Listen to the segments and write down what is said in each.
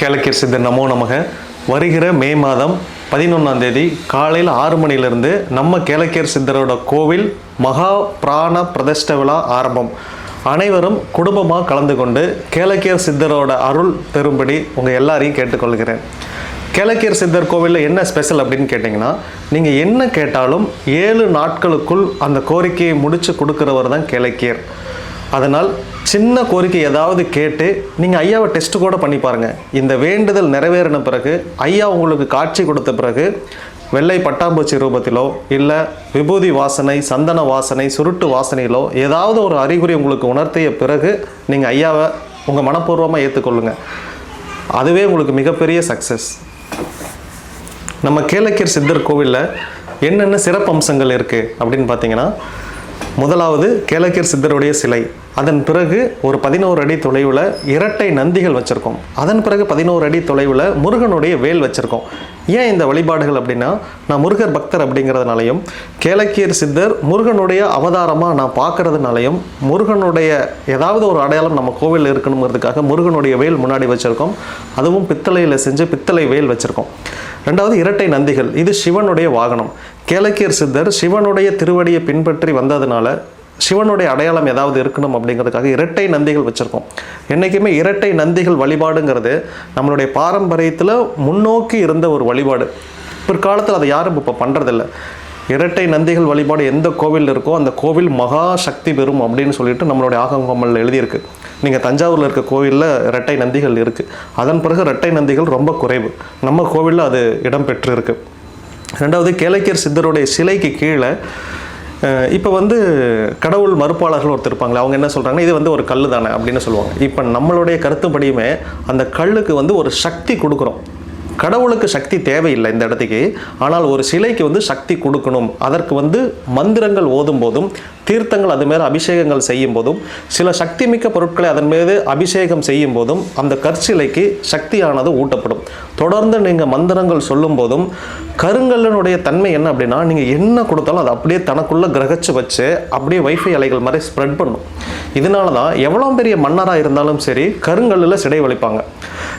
கேளக்கீர் சித்தர் நமோ நமக. வருகிற மே மாதம் பதினொன்றாம் தேதி காலையில் ஆறு மணிலேருந்து நம்ம கேளக்கீர் சித்தரோட கோவில் மகா பிராண பிரதிஷ்ட விழா ஆரம்பம். அனைவரும் குடும்பமாக கலந்து கொண்டு கேளக்கியர் சித்தரோட அருள் பெறும்படி உங்கள் எல்லாரையும் கேட்டுக்கொள்கிறேன். கேளக்கியர் சித்தர் கோவிலில் என்ன ஸ்பெஷல் அப்படின்னு கேட்டிங்கன்னா நீங்கள் என்ன கேட்டாலும் ஏழு நாட்களுக்குள் அந்த கோரிக்கையை முடித்து கொடுக்குறவர் தான் கேளக்கியர் அதனால் சின்ன கோரிக்கை ஏதாவது கேட்டு நீங்கள் ஐயாவை டெஸ்ட் கூட பண்ணி பாருங்கள் இந்த வேண்டுதல் நிறைவேறின பிறகு ஐயா உங்களுக்கு காட்சி கொடுத்த பிறகு வெள்ளை பட்டாம்பூச்சி ரூபத்திலோ இல்லை விபூதி வாசனை சந்தன வாசனை சுருட்டு வாசனையிலோ ஏதாவது ஒரு அறிகுறி உங்களுக்கு உணர்த்திய பிறகு நீங்கள் ஐயாவை உங்கள் மனப்பூர்வமாக ஏற்றுக்கொள்ளுங்க அதுவே உங்களுக்கு மிகப்பெரிய சக்ஸஸ் நம்ம கேளக்கியர் சித்தர் கோவிலில் என்னென்ன சிறப்பு அம்சங்கள் இருக்குது அப்படின்னு பார்த்தீங்கன்னா முதலாவது கேளக்கியர் சித்தருடைய சிலை. அதன் பிறகு ஒரு பதினோரு அடி தொலைவில் இரட்டை நந்திகள் வச்சுருக்கோம். அதன் பிறகு பதினோரு அடி தொலைவில் முருகனுடைய வேல் வச்சுருக்கோம். ஏன் இந்த வழிபாடுகள் அப்படின்னா நான் முருகர் பக்தர் அப்படிங்கிறதுனாலையும் கேளக்கியர் சித்தர் முருகனுடைய அவதாரமாக நான் பார்க்கறதுனாலையும் முருகனுடைய ஏதாவது ஒரு அடையாளம் நம்ம கோவிலில் இருக்கணுங்கிறதுக்காக முருகனுடைய வேல் முன்னாடி வச்சுருக்கோம். அதுவும் பித்தளையில் செஞ்சு பித்தளை வேல் வச்சுருக்கோம். ரெண்டாவது இரட்டை நந்திகள். இது சிவனுடைய வாகனம். கேளக்கியர் சித்தர் சிவனுடைய திருவடியை பின்பற்றி வந்ததுனால சிவனுடைய அடையாளம் ஏதாவது இருக்கணும் அப்படிங்கிறதுக்காக இரட்டை நந்திகள் வச்சுருக்கோம். என்றைக்குமே இரட்டை நந்திகள் வழிபாடுங்கிறது நம்மளுடைய பாரம்பரியத்தில் முன்னோக்கி இருந்த ஒரு வழிபாடு. பிற்காலத்தில் அதை யாரும் இப்போ பண்ணுறதில்ல இரட்டை நந்திகள் வழிபாடு எந்த கோவில் இருக்கோ அந்த கோவில் மகா சக்தி பெறும் அப்படின்னு சொல்லிட்டு நம்மளுடைய ஆகங்கம்மலில் எழுதியிருக்கு. நீங்கள் தஞ்சாவூரில் இருக்க கோவிலில் இரட்டை நந்திகள் இருக்குது அதன் பிறகு இரட்டை நந்திகள் ரொம்ப குறைவு. நம்ம கோவிலில் அது இடம் பெற்று ரெண்டாவது கேளக்கியர் சித்தருடைய சிலைக்கு கீழே இப்போ வந்து கடவுள் மறுப்பாளர்கள் ஒருத்தர் இருப்பாங்களே அவங்க என்ன சொல்கிறாங்கன்னா இது வந்து ஒரு கல் தானே அப்படின்னு சொல்லுவாங்க. இப்போ நம்மளுடைய கருத்துப்படியுமே அந்த கல்லுக்கு வந்து ஒரு சக்தி கொடுக்குறோம். கடவுளுக்கு சக்தி தேவையில்லை இந்த இடத்துக்கு ஆனால் ஒரு சிலைக்கு வந்து சக்தி கொடுக்கணும். அதற்கு வந்து மந்திரங்கள் ஓதும் போதும் தீர்த்தங்கள் அது மேலே அபிஷேகங்கள் செய்யும் போதும் சில சக்தி மிக்க பொருட்களை அதன் மீது அபிஷேகம் செய்யும் போதும் அந்த கற்சிலைக்கு சக்தியானது ஊட்டப்படும். தொடர்ந்து நீங்கள் மந்திரங்கள் சொல்லும் போதும் கருங்கல்லனுடைய தன்மை என்ன அப்படின்னா நீங்கள் என்ன கொடுத்தாலும் அது அப்படியே தனக்குள்ளே கிரகிச்சு வச்சு அப்படியே வைஃபை அலைகள் மாதிரி ஸ்ப்ரெட் பண்ணும். இதனால தான் எவ்வளோ பெரிய மன்னராக இருந்தாலும் சரி கருங்கல்லில் சிடை வலிப்பாங்க.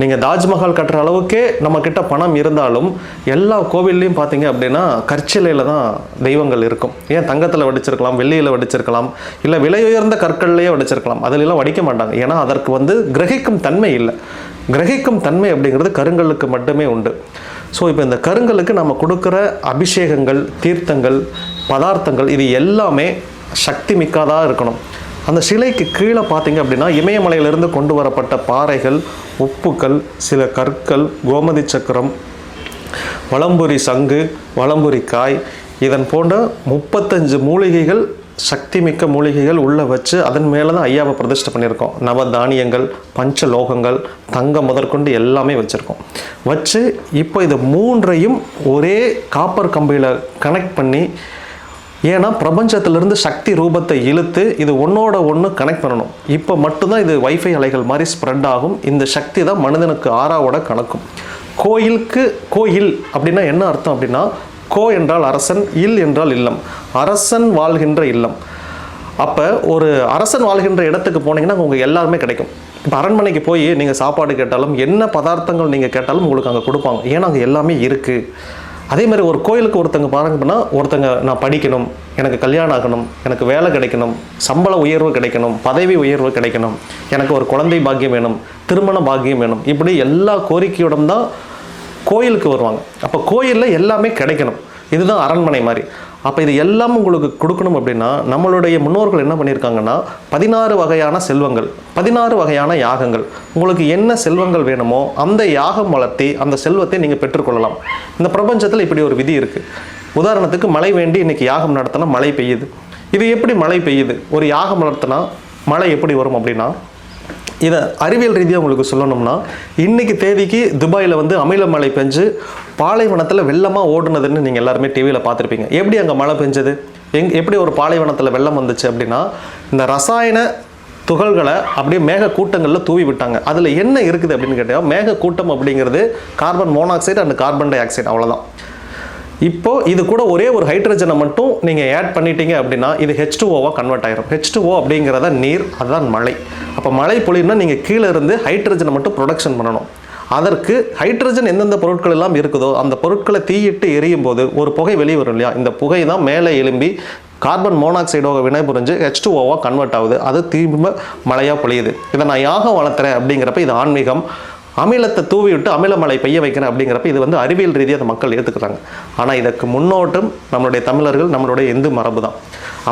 நீங்கள் தாஜ்மஹால் கட்டுற அளவுக்கே நம்ம பணம் இருந்தாலும் எல்லா கோவில்லையும் பார்த்தீங்க அப்படின்னா கற்சிலையில் தான் தெய்வங்கள் இருக்கும். ஏன் தங்கத்தில் வடிச்சிருக்கலாம் வெள்ளியில் வடிச்சிருக்கலாம். இல்லை விலை உயர்ந்த கற்கள்லேயே வடிச்சிருக்கலாம். அதிலெல்லாம் வடிக்க மாட்டாங்க. ஏன்னா அதற்கு வந்து கிரகிக்கும் தன்மை இல்லை. கிரகிக்கும் தன்மை அப்படிங்கிறது கருங்கல்லுக்கு மட்டுமே உண்டு. ஸோ இப்போ இந்த கருங்கலுக்கு நம்ம கொடுக்குற அபிஷேகங்கள் தீர்த்தங்கள் பதார்த்தங்கள் இது எல்லாமே சக்தி மிக்காதாக இருக்கணும். அந்த சிலைக்கு கீழே பார்த்தீங்க அப்படின்னா இமயமலையிலிருந்து கொண்டு வரப்பட்ட பாறைகள் உப்புக்கள் சில கற்கள் கோமதி சக்கரம் வளம்புரி சங்கு வளம்புரி காய் இதன் போன்ற முப்பத்தஞ்சு மூலிகைகள் சக்தி மிக்க மூலிகைகள் உள்ளே வச்சு அதன் மேலே தான் ஐயாவை பிரதிஷ்டை பண்ணியிருக்கோம். நவ தானியங்கள் பஞ்ச லோகங்கள் தங்கம் முதற்கொண்டு எல்லாமே வச்சுருக்கோம். வச்சு இப்போ இது மூன்றையும் ஒரே காப்பர் கம்பியில் கனெக்ட் பண்ணி ஏன்னா பிரபஞ்சத்திலிருந்து சக்தி ரூபத்தை இழுத்து இது ஒன்றோட ஒன்று கனெக்ட் பண்ணணும். இப்போ மட்டும்தான் இது வைஃபை அலைகள் மாதிரி ஸ்ப்ரெட் ஆகும். இந்த சக்தி தான் மனிதனுக்கு ஆறாவோட கணக்கும். கோயிலுக்கு கோயில் அப்படின்னா என்ன அர்த்தம் அப்படின்னா கோ என்றால் அரசன் இல் என்றால் இல்லம். அரசன் வாழ்கின்ற இல்லம். அப்போ ஒரு அரசன் வாழ்கின்ற இடத்துக்கு போனீங்கன்னா உங்களுக்கு எல்லாருமே கிடைக்கும். இப்போ அரண்மனைக்கு போய் நீங்கள் சாப்பாடு கேட்டாலும் என்ன பதார்த்தங்கள் நீங்கள் கேட்டாலும் உங்களுக்கு அங்கே கொடுப்பாங்க. ஏன்னா அங்கே எல்லாமே இருக்குது அதே மாதிரி ஒரு கோயிலுக்கு ஒருத்தங்க பாருங்கன்னா ஒருத்தங்க நான் படிக்கணும் எனக்கு கல்யாணம் ஆகணும் எனக்கு வேலை கிடைக்கணும் சம்பள உயர்வு கிடைக்கணும் பதவி உயர்வு கிடைக்கணும் எனக்கு ஒரு குழந்தை பாக்கியம் வேணும் திருமண பாக்கியம் வேணும். இப்படி எல்லா கோரிக்கையோடும் தான் கோயிலுக்கு வருவாங்க. அப்போ கோயிலில் எல்லாமே கிடைக்கணும். இதுதான் அரண்மனை மாதிரி. அப்போ இது எல்லாம் உங்களுக்கு கொடுக்கணும் அப்படின்னா நம்மளுடைய முன்னோர்கள் என்ன பண்ணியிருக்காங்கன்னா பதினாறு வகையான செல்வங்கள் பதினாறு வகையான யாகங்கள். உங்களுக்கு என்ன செல்வங்கள் வேணுமோ அந்த யாகம் வளர்த்தி அந்த செல்வத்தை நீங்கள் பெற்றுக்கொள்ளலாம். இந்த பிரபஞ்சத்தில் இப்படி ஒரு விதி இருக்குது உதாரணத்துக்கு மழை வேண்டி இன்றைக்கி யாகம் நடத்தினா மழை பெய்யுது. இது எப்படி மழை பெய்யுது? ஒரு யாகம் வளர்த்தினா மழை எப்படி வரும் அப்படின்னா இதை அறிவியல் ரீதியாக உங்களுக்கு சொல்லணும்னா இன்றைக்கி தேதிக்கு துபாயில் வந்து அமில மழை பெஞ்சு பாலைவனத்தில் வெள்ளமாக ஓடுனதுன்னு நீங்கள் எல்லாருமே டிவியில் பார்த்துருப்பீங்க. எப்படி அங்கே மழை பெஞ்சது? எங் எப்படி ஒரு பாலைவனத்தில் வெள்ளம் வந்துச்சு அப்படின்னா இந்த ரசாயன துகள்களை அப்படியே மேக கூட்டங்களில் தூவி விட்டாங்க. அதில் என்ன இருக்குது அப்படின்னு கேட்டால் மேக கூட்டம் அப்படிங்கிறது carbon monoxide and carbon dioxide அவ்வளோதான் இப்போ இது கூட ஒரே ஒரு ஹைட்ரஜனை மட்டும் நீங்கள் ஆட் பண்ணிட்டீங்க அப்படின்னா இது ஹெச் டூஓவாக கன்வெர்ட் ஆயிரும். ஹெச் டூஓ அப்படிங்கிறத நீர் அதுதான் மழை. அப்போ மழை பொழியும்னா நீங்கள் கீழே இருந்து ஹைட்ரஜனை மட்டும் ப்ரொடக்ஷன் பண்ணணும். அதற்கு ஹைட்ரஜன் எந்தெந்த பொருட்கள் எல்லாம் இருக்குதோ அந்த பொருட்களை தீயிட்டு எரியும் போது ஒரு புகை வெளியே வரும் இல்லையா? இந்த புகை தான் மேலே எழும்பி கார்பன் மோனாக்சைடோக வினைபுரிஞ்சு ஹெச் டூ ஓவாக கன்வெர்ட் ஆகுது. அது திரும்ப மழையாக பொழியுது. இதை நான் யாகம் வளர்த்துறேன் அப்படிங்கிறப்ப இது ஆன்மீகம் அமிலத்தை தூவி விட்டு அமில மழை பெய்ய வைக்கிறேன் அப்படிங்கிறப்ப இது வந்து அறிவியல் ரீதியாக அந்த மக்கள் ஏற்றுக்கிறாங்க ஆனால் இதற்கு முன்னோட்டம் நம்மளுடைய தமிழர்கள் நம்மளுடைய இந்து மரபு தான்.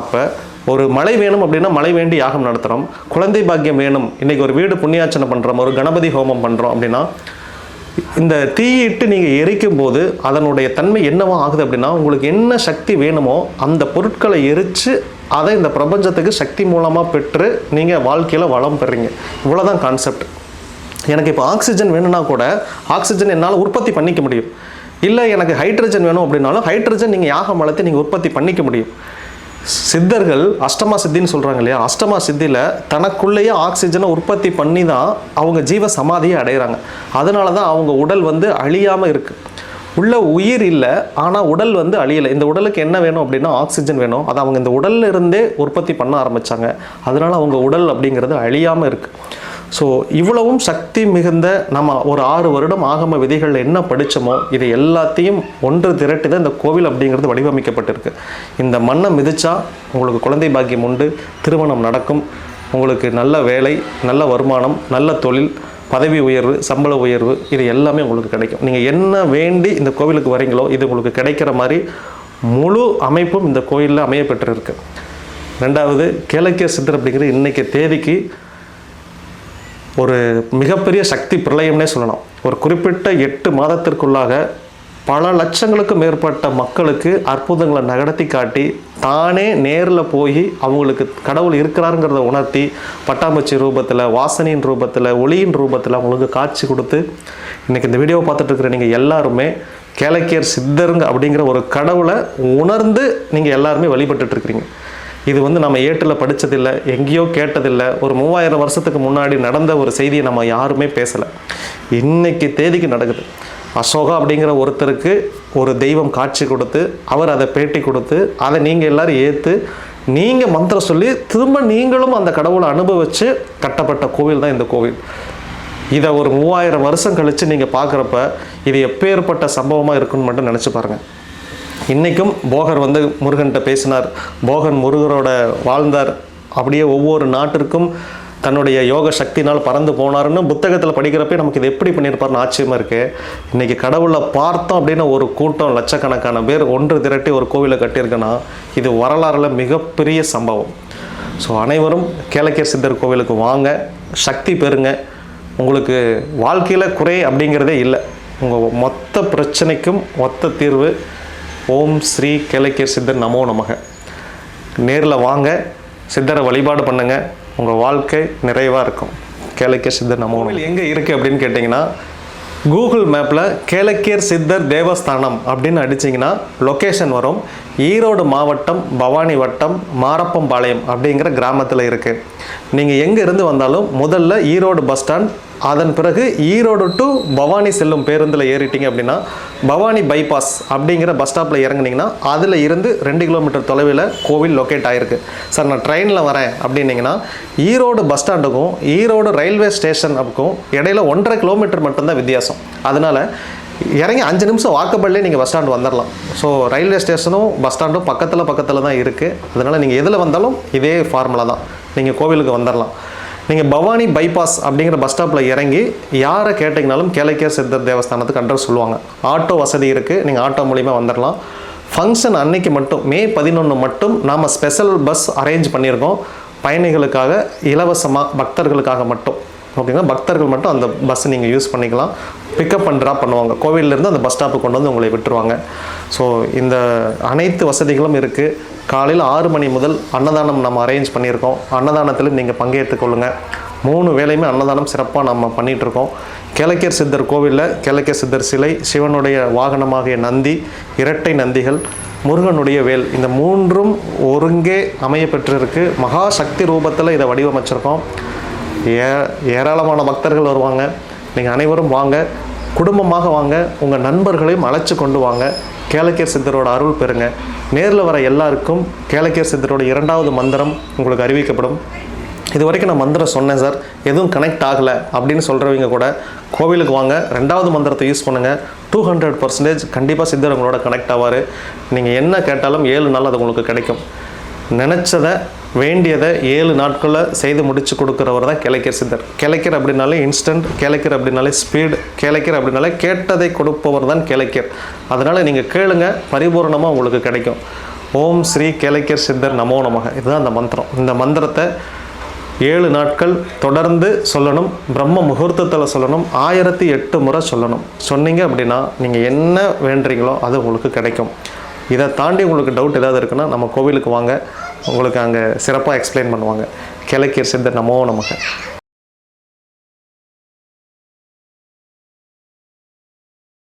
அப்போ ஒரு மழை வேணும் அப்படின்னா மழை வேண்டி யாகம் நடத்துகிறோம் குழந்தை பாக்கியம் வேணும். இன்றைக்கி ஒரு வீடு புண்ணியாச்சனை பண்ணுறோம் ஒரு கணபதி ஹோமம் பண்ணுறோம் அப்படின்னா இந்த தீயிட்டு நீங்கள் எரிக்கும் போது அதனுடைய தன்மை என்னவோ ஆகுது அப்படின்னா உங்களுக்கு என்ன சக்தி வேணுமோ அந்த பொருட்களை எரித்து அதை இந்த பிரபஞ்சத்துக்கு சக்தி மூலமாக பெற்று நீங்கள் வாழ்க்கையில் வளம் பெறீங்க. இவ்வளோதான் கான்செப்ட் எனக்கு இப்போ ஆக்சிஜன் வேணும்னா கூட ஆக்சிஜன் என்னால் உற்பத்தி பண்ணிக்க முடியும். இல்லை எனக்கு ஹைட்ரஜன் வேணும் அப்படின்னாலும் ஹைட்ரஜன் நீங்கள் யாகம் மலத்தை நீங்கள் உற்பத்தி பண்ணிக்க முடியும். சித்தர்கள் அஷ்டமா சித்தின்னு சொல்கிறாங்க இல்லையா? அஷ்டமா சித்தியில் தனக்குள்ளேயே ஆக்சிஜனை உற்பத்தி பண்ணி தான் அவங்க ஜீவ சமாதியை அடைகிறாங்க அதனால தான் அவங்க உடல் வந்து அழியாமல் இருக்குது உள்ள உயிர் இல்லை ஆனால் உடல் வந்து அழியலை. இந்த உடலுக்கு என்ன வேணும் அப்படின்னா ஆக்சிஜன் வேணும். அதை அவங்க இந்த உடல்ல இருந்தே உற்பத்தி பண்ண ஆரம்பித்தாங்க அதனால் அவங்க உடல் அப்படிங்கிறது அழியாமல் இருக்குது ஸோ இவ்வளவும் சக்தி மிகுந்த நம்ம ஒரு ஆறு வருடம் ஆகம விதிகளில் என்ன படித்தோமோ இது எல்லாத்தையும் ஒன்று திரட்டி தான் இந்த கோவில் அப்படிங்கிறது வடிவமைக்கப்பட்டிருக்கு. இந்த மண்ணை மிதிச்சா உங்களுக்கு குழந்தை பாக்கியம் உண்டு திருமணம் நடக்கும் உங்களுக்கு நல்ல வேலை நல்ல வருமானம் நல்ல தொழில் பதவி உயர்வு சம்பள உயர்வு இது எல்லாமே உங்களுக்கு கிடைக்கும். நீங்கள் என்ன வேண்டி இந்த கோவிலுக்கு வரீங்களோ இது உங்களுக்கு கிடைக்கிற மாதிரி முழு அமைப்பும் இந்த கோயிலில் அமைய பெற்றிருக்கு ரெண்டாவது கிழக்கிய சித்தர் அப்படிங்கிற இன்றைக்கி தேதிக்கு ஒரு மிகப்பெரிய சக்தி பிரளயம்னே சொல்லலாம். ஒரு குறிப்பிட்ட எட்டு மாதத்திற்குள்ளாக பல லட்சங்களுக்கு மேற்பட்ட மக்களுக்கு அற்புதங்களை நகர்த்தி காட்டி தானே நேரில் போய் அவங்களுக்கு கடவுள் இருக்கிறாருங்கிறத உணர்த்தி பட்டாம்பூச்சி ரூபத்தில் வாசனையின் ரூபத்தில் ஒளியின் ரூபத்தில் அவங்களுக்கு காட்சி கொடுத்து இன்றைக்கி இந்த வீடியோவை பார்த்துட்டு இருக்கிற நீங்கள் எல்லாருமே கேலக்கியர் சித்தருங்க அப்படிங்கிற ஒரு கடவுளை உணர்ந்து நீங்கள் எல்லாருமே வழிபட்டுட்ருக்கிறீங்க இது வந்து நம்ம ஏட்டில் படித்ததில்லை எங்கேயோ கேட்டதில்லை. ஒரு மூவாயிரம் வருஷத்துக்கு முன்னாடி நடந்த ஒரு செய்தியை நம்ம யாருமே பேசலை. இன்னைக்கு தேதிக்கு நடக்குது. அசோகா அப்படிங்கிற ஒருத்தருக்கு ஒரு தெய்வம் காட்சி கொடுத்து அவர் அதை பேட்டி கொடுத்து அதை நீங்கள் எல்லோரும் ஏற்று நீங்கள் மந்திரம் சொல்லி திரும்ப நீங்களும் அந்த கடவுளை அனுபவித்து கட்டப்பட்ட கோவில் தான் இந்த கோவில். இதை ஒரு மூவாயிரம் வருஷம் கழித்து நீங்கள் பார்க்குறப்ப இது எப்பேற்பட்ட சம்பவமாக இருக்குன்னு மட்டும் நினச்சி பாருங்கள் இன்றைக்கும் போகர் வந்து முருகன்கிட்ட பேசினார். போகன் முருகரோட வாழ்ந்தார். அப்படியே ஒவ்வொரு நாட்டிற்கும் தன்னுடைய யோக சக்தினால் பறந்து போனாருன்னு புத்தகத்தில் படிக்கிறப்ப நமக்கு இது எப்படி பண்ணியிருப்பாருன்னு ஆச்சரியமாக இருக்குது இன்றைக்கி கடவுளை பார்த்தோம் அப்படின்னு ஒரு கூட்டம் லட்சக்கணக்கான பேர் ஒன்று திரட்டி ஒரு கோவிலை கட்டியிருக்குன்னா இது வரலாறுல மிகப்பெரிய சம்பவம். ஸோ அனைவரும் கேளக்கிய சித்தர் கோவிலுக்கு வாங்க. சக்தி பெறுங்க. உங்களுக்கு வாழ்க்கையில் குறை அப்படிங்கிறதே இல்லை. உங்கள் மொத்த பிரச்சனைக்கும் மொத்த தீர்வு ஓம் ஸ்ரீ கேளக்கியர் சித்தர் நமோ நமக. நேரில் வாங்க சித்தரை வழிபாடு பண்ணுங்கள் உங்கள் வாழ்க்கை நிறைவாக இருக்கும். கேளக்கியர் சித்தர் நமோ எங்கே இருக்குது அப்படின்னு கேட்டிங்கன்னா கூகுள் மேப்பில் கேளக்கியர் சித்தர் தேவஸ்தானம் அப்படின்னு அடிச்சிங்கன்னா லொக்கேஷன் வரும். ஈரோடு மாவட்டம் பவானி வட்டம் மாரப்பம்பாளையம் அப்படிங்கிற கிராமத்தில் இருக்குது நீங்கள் எங்கே இருந்து வந்தாலும் முதல்ல ஈரோடு பஸ் ஸ்டாண்ட் அதன் பிறகு ஈரோடு டு பவானி செல்லும் பேருந்தில் ஏறிட்டீங்க அப்படின்னா பவானி பைபாஸ் அப்படிங்கிற பஸ் ஸ்டாப்பில் இறங்குனீங்கன்னா அதில் இருந்து ரெண்டு கிலோமீட்டர் தொலைவில் கோவில் லொக்கேட் ஆகிருக்கு சார் நான் ட்ரெயினில் வரேன் அப்படின்னீங்கன்னா ஈரோடு பஸ் ஸ்டாண்டுக்கும் ஈரோடு ரயில்வே ஸ்டேஷனுக்கும் இடையில ஒன்றரை கிலோமீட்டர் மட்டும்தான் வித்தியாசம். அதனால் இறங்கி அஞ்சு நிமிஷம் வாக்கபல்லே நீங்கள் பஸ் ஸ்டாண்டு வந்துடலாம் ஸோ ரயில்வே ஸ்டேஷனும் பஸ் ஸ்டாண்டும் பக்கத்தில் பக்கத்தில் தான் இருக்குது அதனால் நீங்கள் எதில் வந்தாலும் இதே ஃபார்முலா தான். நீங்கள் கோவிலுக்கு வந்துடலாம் நீங்கள் பவானி பைபாஸ் அப்படிங்கிற பஸ் ஸ்டாப்பில் இறங்கி யாரை கேட்டிங்கனாலும் கேளைக்கே சித்தர் தேவஸ்தானத்துக்கு அட்ரஸ் சொல்லுவாங்க. ஆட்டோ வசதி இருக்குது நீங்கள் ஆட்டோ மூலிமா வந்துடலாம் ஃபங்க்ஷன் அன்னைக்கு மட்டும் மே பதினொன்று மட்டும் நாம் ஸ்பெஷல் பஸ் அரேஞ்ச் பண்ணியிருக்கோம். பயணிகளுக்காக இலவசமாக பக்தர்களுக்காக மட்டும். ஓகேங்களா? பக்தர்கள் மட்டும் அந்த பஸ்ஸை நீங்கள் யூஸ் பண்ணிக்கலாம். பிக்கப் அண்ட் ட்ராப் பண்ணுவாங்க. கோவிலேருந்து அந்த பஸ் ஸ்டாப்புக்கு கொண்டு வந்து உங்களை விட்டுருவாங்க. ஸோ இந்த அனைத்து வசதிகளும் இருக்குது காலையில் ஆறு மணி முதல் அன்னதானம் நம்ம அரேஞ்ச் பண்ணியிருக்கோம். அன்னதானத்தில் நீங்கள் பங்கேற்றுக்கொள்ளுங்கள் மூணு வேலையுமே அன்னதானம் சிறப்பாக நம்ம பண்ணிகிட்ருக்கோம் கிழக்கர் சித்தர் கோவிலில் கிழக்கர் சித்தர் சிலை சிவனுடைய வாகனமாகிய நந்தி இரட்டை நந்திகள் முருகனுடைய வேல் இந்த மூன்றும் ஒருங்கே அமைய பெற்றிருக்கு மகா சக்தி ரூபத்தில் இதை வடிவமைச்சிருக்கோம். ஏ ஏராளமான பக்தர்கள் வருவாங்க. நீங்கள் அனைவரும் வாங்க. குடும்பமாக வாங்க. உங்கள் நண்பர்களையும் அழைச்சி கொண்டு வாங்க. கேளக்கியர் சித்தரோட அருள் பெறுங்க. நேரில் வர எல்லாருக்கும் கேளக்கியர் சித்தரோட இரண்டாவது மந்திரம் உங்களுக்கு அறிவிக்கப்படும். இது வரைக்கும் நான் மந்திரம் சொன்னேன் சார். எதுவும் கனெக்ட் ஆகலை அப்படின்னு சொல்கிறவங்க கூட கோவிலுக்கு வாங்க. ரெண்டாவது மந்திரத்தை யூஸ் பண்ணுங்கள் டூ ஹண்ட்ரட் பர்சன்டேஜ் கண்டிப்பாக சித்தர் உங்களோட கனெக்ட் ஆவார். நீங்கள் என்ன கேட்டாலும் ஏழு நாள் அது உங்களுக்கு கிடைக்கும். நினச்சதை வேண்டியதை ஏழு நாட்களில் செய்து முடிச்சு கொடுக்குறவர் தான் கிளைக்கர் சித்தர். கிளைக்கர் அப்படின்னாலே இன்ஸ்டன்ட் கிளைக்கர் அப்படின்னாலே ஸ்பீடு கிளைக்கர் அப்படின்னாலே கேட்டதை கொடுப்பவர் தான் கிளைக்கர். அதனால் நீங்கள் கேளுங்க பரிபூரணமாக உங்களுக்கு கிடைக்கும். ஓம் ஸ்ரீ கிளைக்கர் சித்தர் நமோ நமக. இதுதான் அந்த மந்திரம். இந்த மந்திரத்தை ஏழு நாட்கள் தொடர்ந்து சொல்லணும் பிரம்ம முகூர்த்தத்தில் சொல்லணும் ஆயிரத்தி எட்டு முறை சொல்லணும். சொன்னீங்க அப்படின்னா நீங்கள் என்ன வேண்டுறீங்களோ அது உங்களுக்கு கிடைக்கும். இதை தாண்டி உங்களுக்கு டவுட் ஏதாவது இருக்குன்னா நம்ம கோவிலுக்கு வாங்க. உங்களுக்கு அங்கே சிறப்பாக எக்ஸ்பிளைன் பண்ணுவாங்க. கிழக்கியர் சித்தர் நமோ நமக்கு